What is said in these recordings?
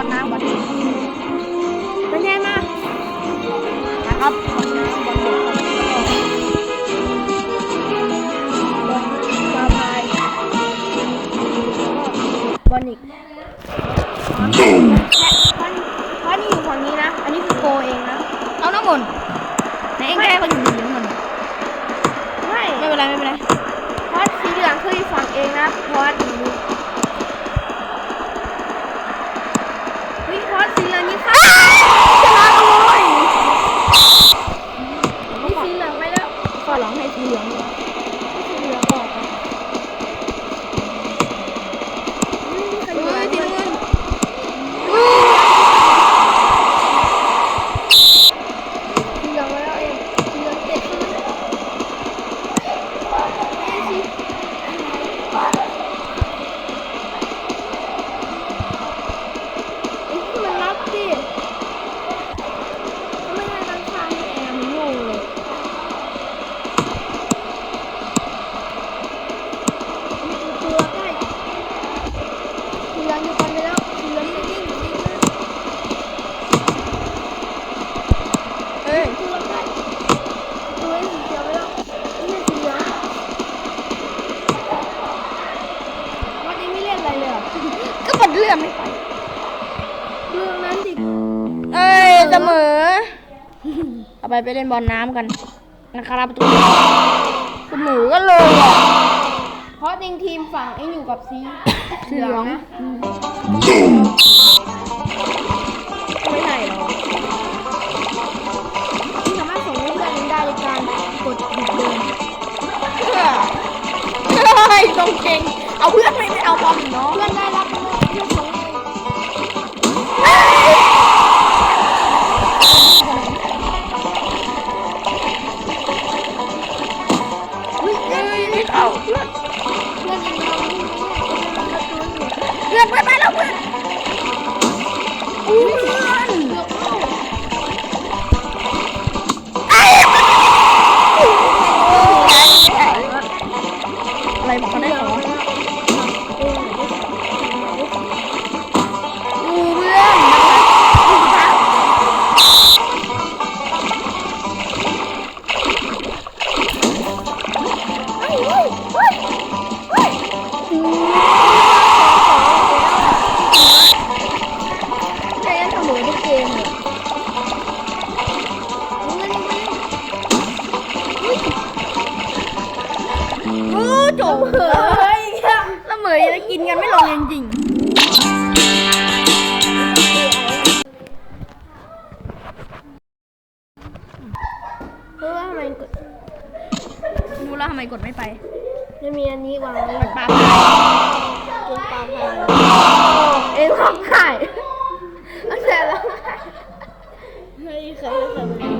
อลน้ำบอลเป็นไงมานะครับบอลน้ำบอลบกบอลปลายบอลอีกเพราะนี่อยู่ฝั่งนี้นะ อันนี้คือโกเองนะ เอาน้ำมนต์ในเองแก้ก็อยู่ เหลืองอยู่กันไปแล้วเหลืองนิ่งนิ่งๆนะเอ้ยตัวใกล้ตัวสีเขียวไปแล้วนี่สีเหลืองวันนี้ไม่เล่นอะไรเลยก็ปัดเลื่อนไม่ไปเรื่องนั้นดิเอ้ยเสมอเอาไปไปเล่นบอลน้ำกันนะครับทุกคนเสมอกันเลยอะ เพราะจริงทีมฝั่งเองอยู่กับสีสีเหลืองนะไม่ใช่หรอกที่สามารถส่งให้เพื่อนเองได้โดยการกดหยุดเดินเฮ้ยตรงเก่งเอาเพื่อนไม่ไม่เอาบอลเนาะเพื่อนได้รับเพื่อนส่ง la puerta, la. จบเฮ้ยละเหมยจะกินกันไม่ลงจริงเพราะว่าทำไมกดๆรู้แล้วทำไมกดไม่ไปไม่มีอันนี้วางไว้ปลากินปลาพายเอ็งร้องไห้ตั้งแต่ร้องไห้ไม่เคยไม่เคย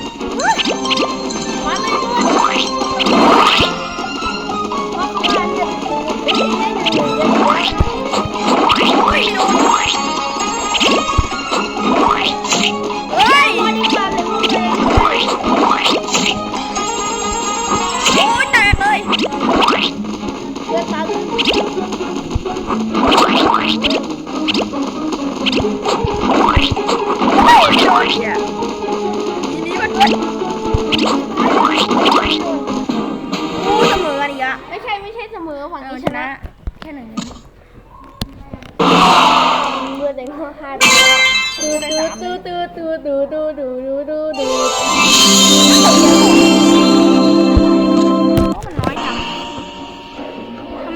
ไม่ใช่ไม่ใช่เสมอฝั่งเออนี้ชชนะ นะ แค่หนึ่งเลือดแดงข้อห้าดตื้อตื้อตื้อตื้อตื้อตื้อตื้อตื้อตื้อตื้อ